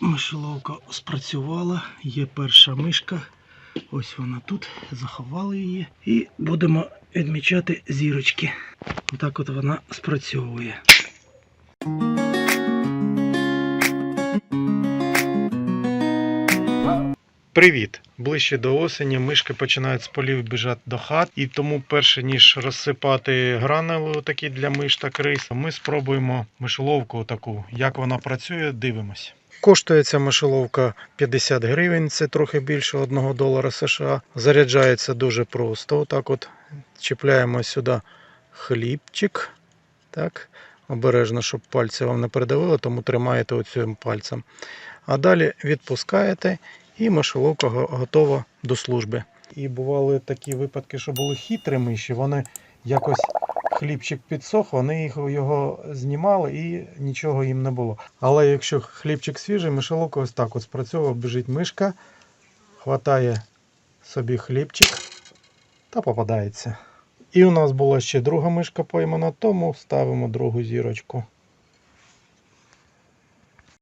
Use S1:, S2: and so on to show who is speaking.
S1: Мишеловка спрацювала, є перша мишка. Ось вона тут, заховали її. І будемо відмічати зірочки. Отак от вона спрацьовує. Привіт! Ближче до осені мишки починають з полів біжати до хат, і тому, перше ніж розсипати гранули такі для миш та крис, ми спробуємо мишоловку таку. Як вона працює, дивимось. Коштує ця мишоловка 50 гривень, це трохи більше 1 долара США. Заряджається дуже просто. Отак от чіпляємо сюди хлібчик. Так, обережно, щоб пальці вам не придавило, тому тримаєте оцим пальцем. А далі відпускаєте і мишоловка готова до служби. І бували такі випадки, що були хитрі миші, вони якось хлібчик підсох, вони його знімали і нічого їм не було. Але якщо хлібчик свіжий, мишоловка ось так от спрацьовує, біжить мишка, хватає собі хлібчик та попадається. І у нас була ще друга мишка поймана, тому ставимо другу зірочку.